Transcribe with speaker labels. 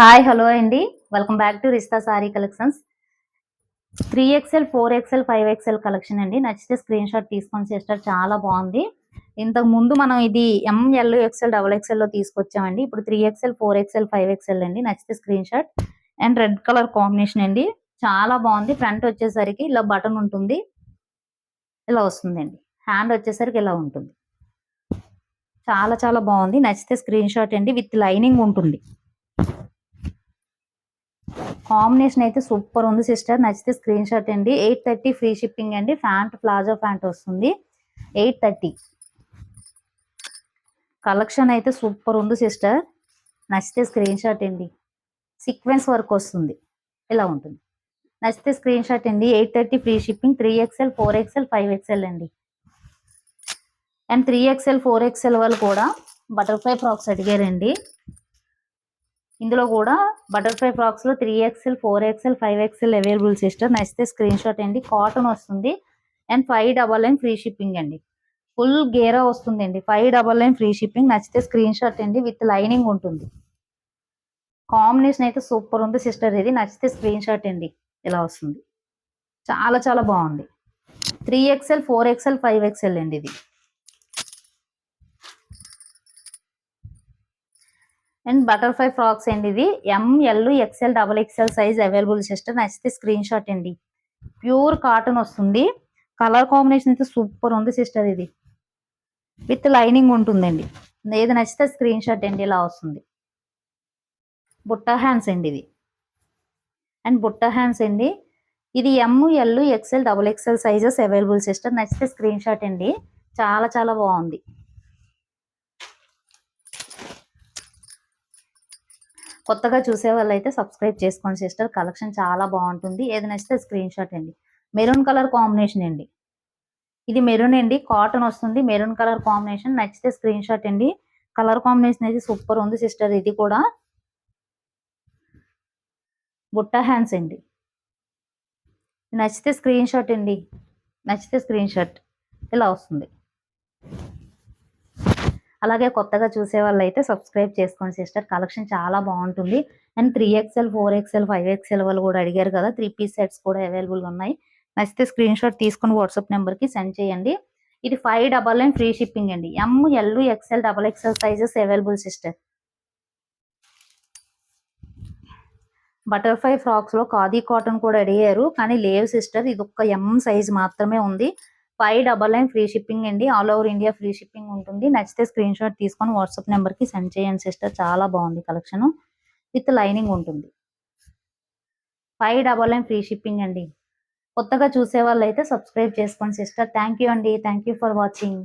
Speaker 1: Hi hello అండి. Welcome back to Rishta sari collections three XL four XL five XL collection అండి. నచ్చితే screen shot తీసుకొని చేస్తారు చాలా బాగుంది. ఇంతకు ముందు మనం ఇది ఎంఎల్ ఎక్స్ఎల్ డబల్ ఎక్స్ఎల్లో తీసుకొచ్చామండి. ఇప్పుడు three XL four XL five XL అండి. నచ్చితే screen shot and red colour combination అండి. చాలా బాగుంది. ఫ్రంట్ వచ్చేసరికి ఇలా బటన్ ఉంటుంది. ఇలా వస్తుందండి. హ్యాండ్ వచ్చేసరికి ఇలా ఉంటుంది. చాలా చాలా బాగుంది. నచ్చితే స్క్రీన్ షాట్ అండి. విత్ లైనింగ్ ఉంటుంది. కాంబినేషన్ అయితే సూపర్ ఉంది సిస్టర్. నచ్చితే స్క్రీన్ షాట్ అండి. ఎయిట్ థర్టీ ఫ్రీ షిప్పింగ్ అండి. ఫ్యాంట్ ప్లాజో ఫ్యాంట్ వస్తుంది. Eight thirty. కలెక్షన్ అయితే సూపర్ ఉంది సిస్టర్. నచ్చితే స్క్రీన్ షాట్ అండి. సీక్వెన్స్ వర్క్ వస్తుంది. ఇలా ఉంటుంది. నచ్చితే స్క్రీన్ షాట్ అండి. Eight thirty free shipping. Three XL four XL five XL అండి. And three XL four XL వాళ్ళు కూడా బటర్ఫ్లై ఫ్రాక్స్ అడిగారండి. ఇందులో కూడా butterfly ఫ్రాక్స్లో three XL four XL five XL available sister నచ్చితే స్క్రీన్ షాట్ అండి. కాటన్ వస్తుంది. And five double nine free shipping అండి. ఫుల్ గేరా వస్తుందండి. Five double nine free shipping నచ్చితే స్క్రీన్ షాట్ అండి. విత్ లైనింగ్ ఉంటుంది. కాంబినేషన్ అయితే సూపర్ ఉంది సిస్టర్ ఇది. నచ్చితే స్క్రీన్ షాట్ అండి. ఇలా వస్తుంది. చాలా చాలా బాగుంది. Three XL four XL five XL అండి ఇది. అండ్ బటర్ఫ్లై ఫ్రాక్స్ అండి ఇది. M L XL double XL size available sister నచ్చితే స్క్రీన్ షాట్ అండి. ప్యూర్ కాటన్ వస్తుంది. కలర్ కాంబినేషన్ అయితే సూపర్ ఉంది సిస్టర్ ఇది. విత్ లైనింగ్ ఉంటుందండి. ఏది నచ్చితే స్క్రీన్ షాట్ అండి ఇలా వస్తుంది. బుట్ట హ్యాండ్స్ అండి ఇది. అండ్ బుట్ట హ్యాండ్స్ అండి. ఇది M L XL double XL sizes available sister నచ్చితే స్క్రీన్ షాట్ అండి. చాలా చాలా బాగుంది. కొత్తగా చూసే వాళ్ళు అయితే సబ్స్క్రైబ్ చేసుకోండి సిస్టర్. కలెక్షన్ చాలా బాగుంటుంది. ఏది నచ్చితే స్క్రీన్ షాట్ అండి. మెరూన్ కలర్ కాంబినేషన్ అండి. ఇది మెరూన్ అండి. కాటన్ వస్తుంది. Maroon colour combination. నచ్చితే స్క్రీన్ షాట్ అండి. కలర్ కాంబినేషన్ అయితే సూపర్ ఉంది సిస్టర్. ఇది కూడా బుట్ట హ్యాండ్స్ అండి. నచ్చితే స్క్రీన్ షాట్ అండి. నచ్చితే స్క్రీన్ షాట్. ఇలా వస్తుంది. అలాగే కొత్తగా చూసే వాళ్ళు అయితే సబ్స్క్రైబ్ చేసుకోండి సిస్టర్. కలెక్షన్ చాలా బాగుంటుంది. And three XL four XL five XL వాళ్ళు కూడా అడిగారు కదా త్రీ పీస్ సెట్స్ కూడా అవైలబుల్ ఉన్నాయి. నచ్చితే స్క్రీన్ షాట్ తీసుకుని వాట్సాప్ నెంబర్కి సెండ్ చేయండి. ఇది five double nine free shipping అండి. M L XL double XL sizes available sister butterfly ఫ్రాక్స్లో khadi cotton కూడా అడిగారు. కానీ లేవు సిస్టర్ ఇది ఒక్క ఎం సైజ్ మాత్రమే ఉంది. Five double nine free shipping అండి. All over India free shipping ఉంటుంది. నచ్చితే స్క్రీన్ షాట్ తీసుకొని వాట్సాప్ నెంబర్కి సెండ్ చేయండి సిస్టర్. చాలా బాగుంది కలెక్షన్. విత్ లైనింగ్ ఉంటుంది. Five double nine free shipping అండి. కొత్తగా చూసే వాళ్ళు అయితే సబ్స్క్రైబ్ చేసుకోండి సిస్టర్. థ్యాంక్ యూ అండి. Thank you for watching.